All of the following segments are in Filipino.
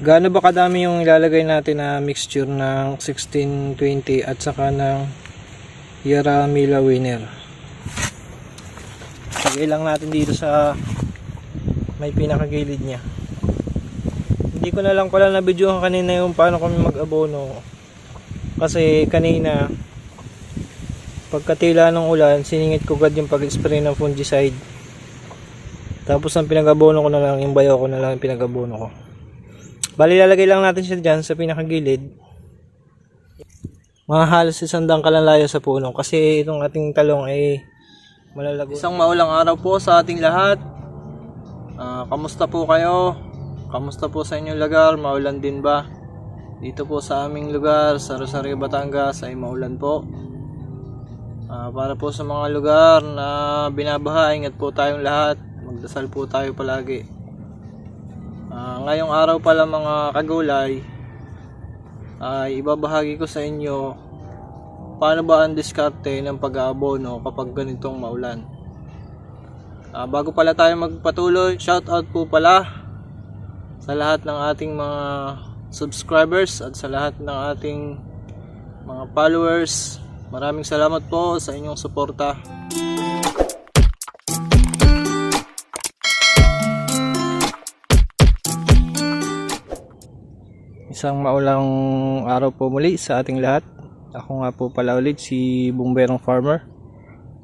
Gaano ba kadami yung ilalagay natin na mixture ng 1620 at saka ng Yaramila Winner? Lagay lang natin dito sa may pinakagilid niya. Hindi ko na lang pala na video kanina yung paano kami mag-abono. Kasi kanina pagkatila ng ulan, siningit ko agad yung pag-spray ng fungicide. Tapos ang pinag-abono ko na lang, yung bayo ko na lang yung pinag-abono ko. Bali, lalagay lang natin siya dyan sa pinakagilid. Mga halos isang dangkalan layo sa puno kasi itong ating talong ay malalago. Isang maulang araw po sa ating lahat. Ah, kamusta po kayo? Kamusta po sa inyong lugar? Maulan din ba? Dito po sa aming lugar, sa Rosario, Batangas ay maulan po. Ah, para po sa mga lugar na binabaha, ingat po tayong lahat. Magdasal po tayo palagi. Ah, ngayong araw pala mga kagulay, ay ibabahagi ko sa inyo paano ba ang diskarte ng pag-aabono kapag ganitong maulan. Ah, bago pala tayo magpatuloy, shout out po pala sa lahat ng ating mga subscribers at sa lahat ng ating mga followers. Maraming salamat po sa inyong suporta. Isang maulang araw po muli sa ating lahat. Ako nga po pala ulit si Bumberong Farmer.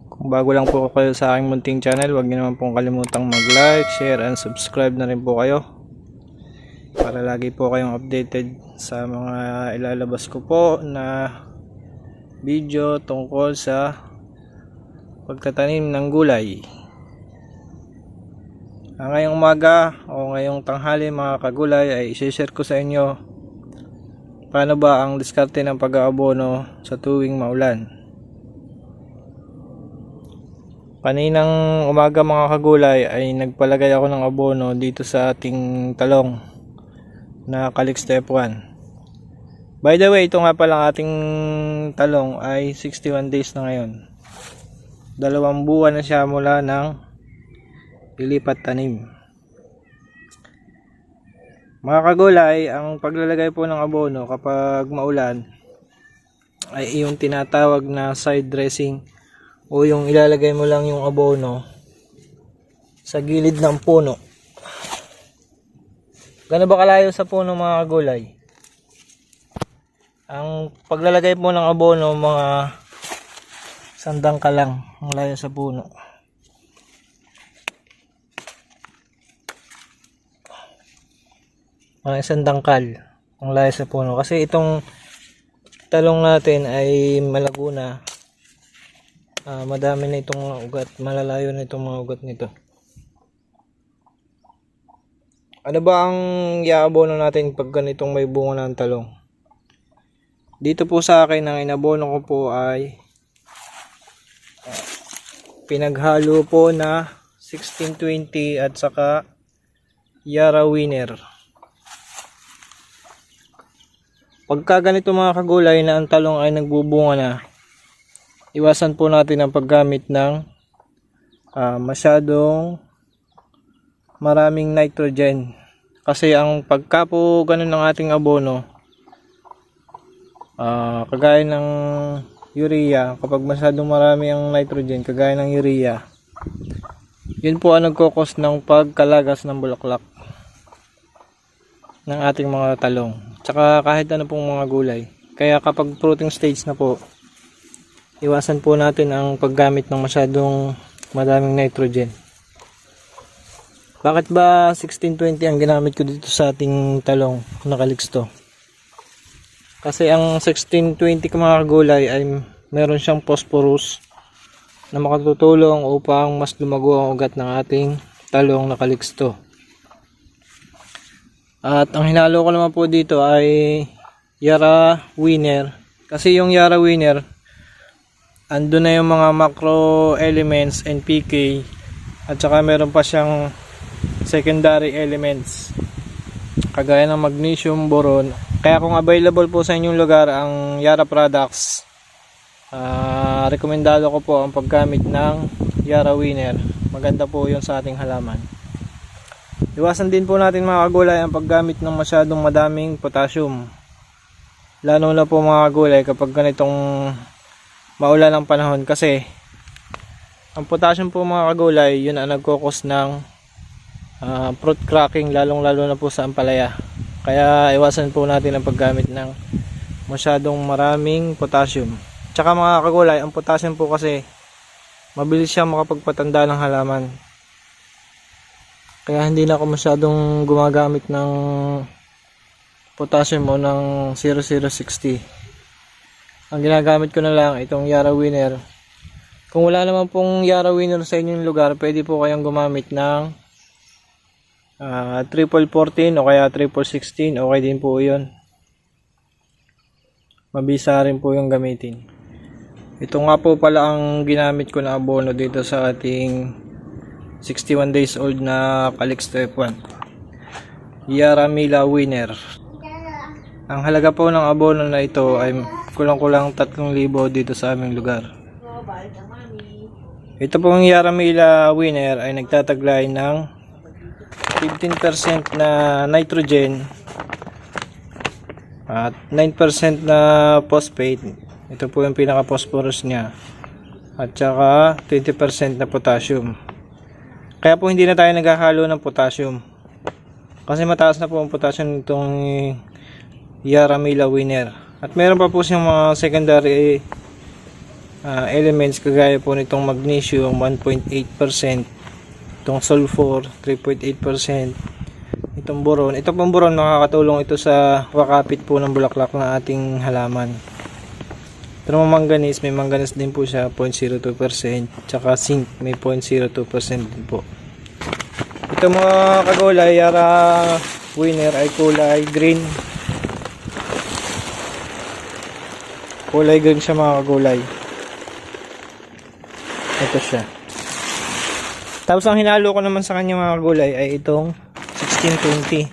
Kung bago lang po kayo sa aking munting channel, huwag niyo naman pong kalimutang mag-like, share, and subscribe na rin po kayo. Para lagi po kayong updated sa mga ilalabas ko po na video tungkol sa pagtatanim ng gulay. Ah, ngayong umaga o ngayong tanghali mga kagulay ay isi-share ko sa inyo paano ba ang diskarte ng pag-aabono sa tuwing maulan. Kaninang umaga mga kagulay ay nagpalagay ako ng abono dito sa ating talong na Calix Step 1. By the way, ito nga pala ating talong ay 61 days na ngayon. Dalawang buwan na siya mula ng lilipat tanim. Mga kagulay, ang paglalagay po ng abono kapag maulan ay yung tinatawag na side dressing o yung ilalagay mo lang yung abono sa gilid ng puno. Gano'n ba kalayo sa puno mga kagulay? Ang paglalagay mo ng abono mga sandang ka lang ang layo sa puno. Mga isang dangkal ang layo sa puno. Kasi itong talong natin ay malago na Ah, madami na itong mga ugat. Malalayo na itong mga ugat nito. Ano ba ang iaabono natin pag ganitong may bunga ng talong? Dito po sa akin ang inabono ko po ay ah, pinaghalo po na 1620 at saka Yara Winner Pagka ganito mga kagulay na ang talong ay nagbubunga na, iwasan po natin ang paggamit ng ah, masyadong maraming nitrogen. Kasi ang pagka po ganun ng ating abono, ah, kagaya ng urea, kapag masyadong marami ang nitrogen, kagaya ng urea, yun po ang nagkokos ng pagkalagas ng bulaklak ng ating mga talong. Tsaka kahit ano pong mga gulay. Kaya kapag fruiting stage na po, iwasan po natin ang paggamit ng masyadong madaming nitrogen. Bakit ba 1620 ang ginamit ko dito sa ating talong na kaliksto? Kasi ang 1620 ko mga gulay ay meron siyang phosphorus na makatutulong upang mas lumago ang ugat ng ating talong na kaliksto. At ang hinalo ko naman po dito ay Yara Winner. Kasi yung Yara Winner, ando na yung mga macro elements NPK at saka meron pa siyang secondary elements kagaya ng magnesium, boron. Kaya kung available po sa inyong lugar ang Yara products, ah rekomendado ko po ang paggamit ng Yara Winner. Maganda po yun sa ating halaman. Iwasan din po natin mga kagulay ang paggamit ng masyadong madaming potassium. Lalo na po mga kagulay kapag ganitong maulan ang panahon kasi ang potassium po mga kagulay yun ang nagkukos ng ah, fruit cracking lalong lalo na po sa ampalaya. Kaya iwasan po natin ang paggamit ng masyadong maraming potassium. Tsaka mga kagulay, ang potassium po kasi mabilis siya makapagpatanda ng halaman. Kaya hindi na ako masyadong gumagamit ng potassium o ng 0060. Ang ginagamit ko na lang itong Yara Winner. Kung wala naman pong Yara Winner sa inyong lugar, pwede po kayong gumamit ng ah, triple 14 o kaya triple 16. Okay din po yun. Mabisa rin po yung gamitin. Ito nga po pala ang ginamit ko na abono dito sa ating 61 days old na Calix F1. Yaramila Winner. Ang halaga po ng abono na ito ay kulang-kulang 3,000 dito sa aming lugar. Ito pong Yaramila Winner ay nagtataglay ng 15% na nitrogen at 9% na phosphate. Ito po yung pinaka-phosphorus niya. At saka 20% na potassium. Kaya po hindi na tayo naghahalo ng potassium. Kasi mataas na po ang potassium nitong Yaramila Winner. At meron pa po siyang mga secondary ah, elements kagaya po nitong magnesium 1.8%, itong sulfur 3.8%, itong boron. Ito pong boron nakakatulong ito sa wakapit po ng bulaklak ng ating halaman. Pero manganese, may manganese din po siya, 0.02%. Tsaka zinc, may 0.02% din po. Ito mga kagulay, Yara winner ay kulay green. Kulay green siya mga kagulay. Ito siya. Tapos ang hinalo ko naman sa kanya mga kagulay ay itong 1620.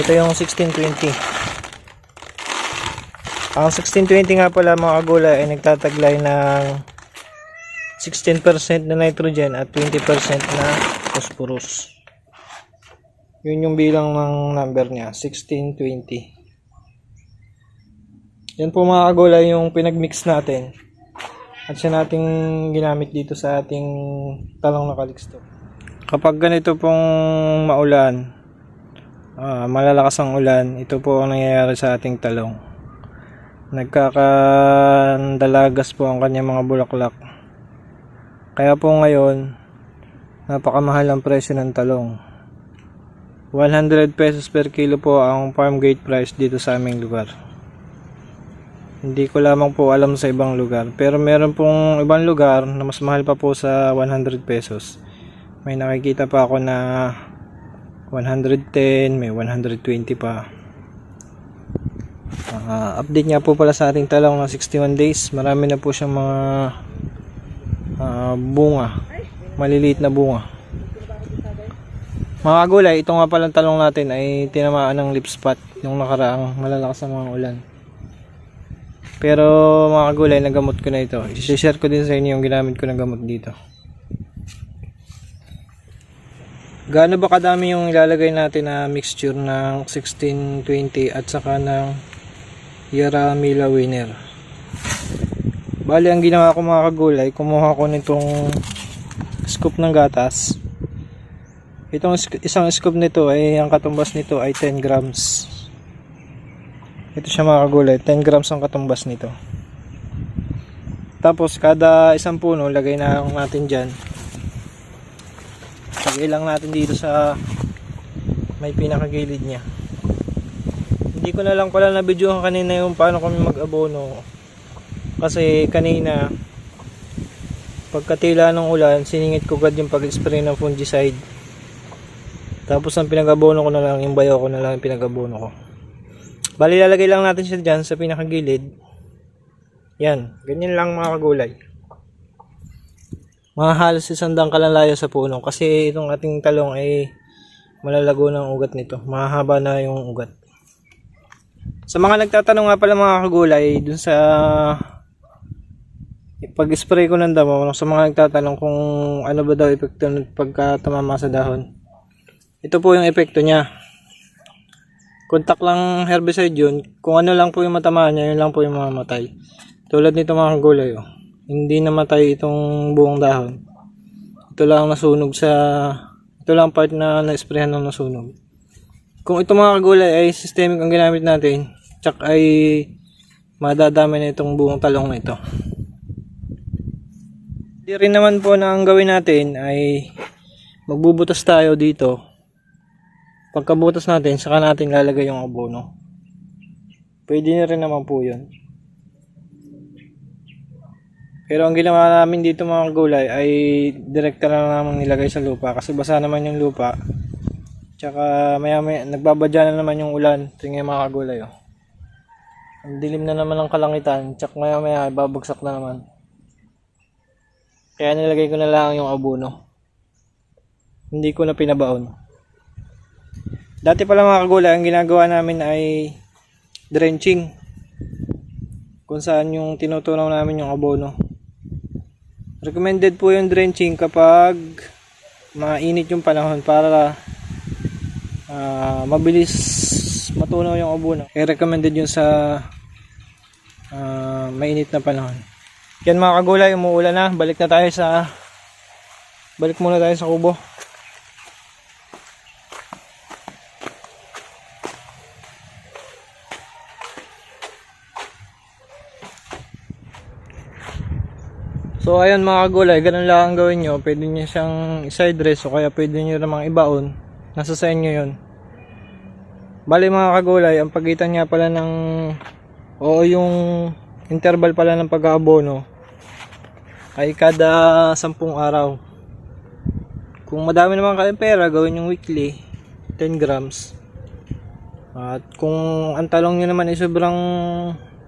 Ito yung 1620. Ang 1620 nga pala mga kagulay ay nagtataglay ng 16% na nitrogen at 20% na phosphorus. Yun yung bilang ng number niya, 1620. Yan po mga kagulay yung pinagmix natin. At siya nating ginamit dito sa ating talong na kaliksto. Kapag ganito pong maulan, ah, malalakas ang ulan, ito po ang nangyayari sa ating talong. Nagkakandalagas po ang kanyang mga bulaklak. Kaya po ngayon, napakamahal ang presyo ng talong. 100 pesos per kilo po ang farm gate price dito sa aming lugar. Hindi ko lamang po alam sa ibang lugar. Pero meron pong ibang lugar na mas mahal pa po sa 100 pesos. May nakikita pa ako na 110, may 120 pa. Ah, update nga po pala sa ating talong na 61 days. Marami na po siyang mga ah, bunga. Maliliit na bunga. Mga gulay, ito nga palang talong natin ay tinamaan ng lip spot yung nakaraang malalakas na mga ulan. Pero mga gulay, nagamot ko na ito. I-share ko din sa inyo yung ginamit ko na gamot dito. Gaano ba kadami yung ilalagay natin na mixture ng 1620 at saka ng Yaramila Winner? Bali, ang ginawa ko mga kagulay, kumuha ko nitong scoop ng gatas. Itong isang scoop nito ay ang katumbas nito ay 10 grams. Ito siya mga kagulay, 10 grams ang katumbas nito. Tapos kada isang puno, lagay na natin dyan. Lagay lang natin dito sa may pinakagilid niya. Hindi ko na lang pala na video kanina yung paano kami mag-abono. Kasi kanina, pagkatila ng ulan, siningit ko agad yung pag-spray ng fungicide. Tapos ang pinag-abono ko na lang, yung bayo ko na lang yung pinag-abono ko. Bali, lalagay lang natin siya dyan sa pinakagilid. Yan, ganyan lang mga kagulay. Mga halos isandang kalalayo sa puno kasi itong ating talong ay malalago ng ugat nito. Mahaba na yung ugat. Sa mga nagtatanong nga pala mga kagulay, dun sa pag-spray ko ng damo, sa mga nagtatanong kung ano ba daw epekto nun pagka tumama sa dahon. Ito po yung epekto niya. Contact lang herbicide yun. Kung ano lang po yung matamaan niya, yun lang po yung mamamatay. Tulad nito mga gulay, oh. Hindi namatay itong buong dahon. Ito lang nasunog sa... Ito lang part na na-sprayan ng nasunog. Kung ito mga kagulay ay systemic ang ginamit natin, tsak ay madadami na itong buong talong na ito. Di rin naman po na ang gawin natin ay magbubutas tayo dito. Pagkabutas natin, saka natin lalagay yung abono. Pwede na rin naman po yun. Pero ang ginawa namin dito mga gulay ay direkta na naman nilagay sa lupa kasi basa naman yung lupa. Tsaka maya maya nagbabadya na naman yung ulan. Tingnan mga kagulay oh. Ang dilim na naman ng kalangitan. Tsaka maya maya babagsak na naman. Kaya nilagay ko na lang yung abono. Hindi ko na pinabaon. Dati pala mga kagulay, ang ginagawa namin ay drenching. Kung saan yung tinutunaw namin yung abono. Recommended po yung drenching kapag mainit yung panahon para ah, mabilis matunaw yung abono. Kaya recommended yun sa ah, mainit na panahon. Yan mga kagulay, umuulan na. Balik na tayo sa balik muna tayo sa kubo. So ayun mga kagulay, ganun lang ang gawin nyo. Pwede nyo siyang side dress o kaya pwede nyo namang ibaon. Nasa sa inyo yun. Bali mga kagulay, ang pagitan nga pala ng o yung interval pala ng pag-aabono ay kada 10 araw. Kung madami naman kayong pera, gawin yung weekly 10 grams. At kung ang talong nyo naman ay sobrang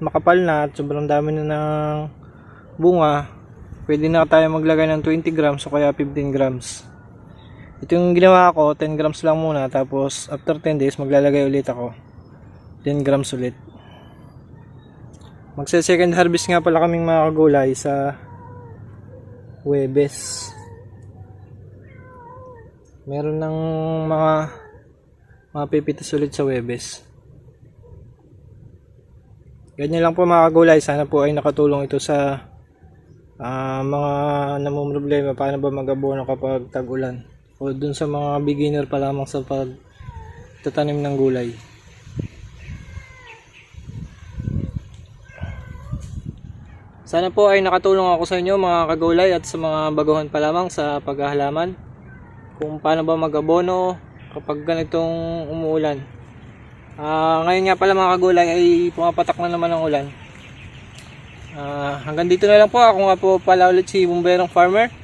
makapal na at sobrang dami na ng bunga, pwede na tayo maglagay ng 20 grams o kaya 15 grams. Ito yung ginawa ko, 10 grams lang muna, tapos after 10 days maglalagay ulit ako. 10 grams ulit. Magse second harvest nga pala kaming mga kagulay sa Webes. Meron ng mga mga pipitas ulit sa Webes. Ganyan lang po mga kagulay. Sana po ay nakatulong ito sa ah, mga namumroblema paano ba mag-abono kapag tag-ulan o dun sa mga beginner pa lamang sa pagtatanim ng gulay. Sana po ay nakatulong ako sa inyo mga kagulay at sa mga baguhan pa lamang sa paghahalaman kung paano ba mag-abono kapag ganitong umuulan. Ah, ngayon nga pala mga kagulay ay pumapatak na naman ang ulan. Ah, hanggang dito na lang po. Ako nga po pala ulit si Bumberong Farmer.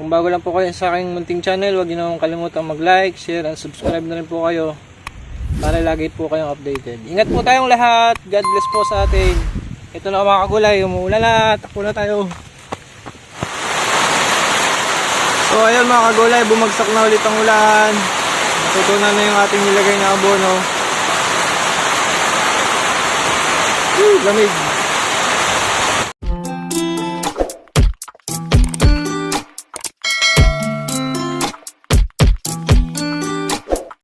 Kung bago lang po kayo sa aking munting channel, huwag niyo naman kalimutang mag-like, share, and subscribe na rin po kayo para lagi po kayong updated. Ingat po tayong lahat. God bless po sa atin. Ito na mga kagulay. Umuulan na. Takbo na tayo. So ayun mga kagulay, bumagsak na ulit ang ulan. Natutunan na yung ating nilagay na abono. Woo, lamig.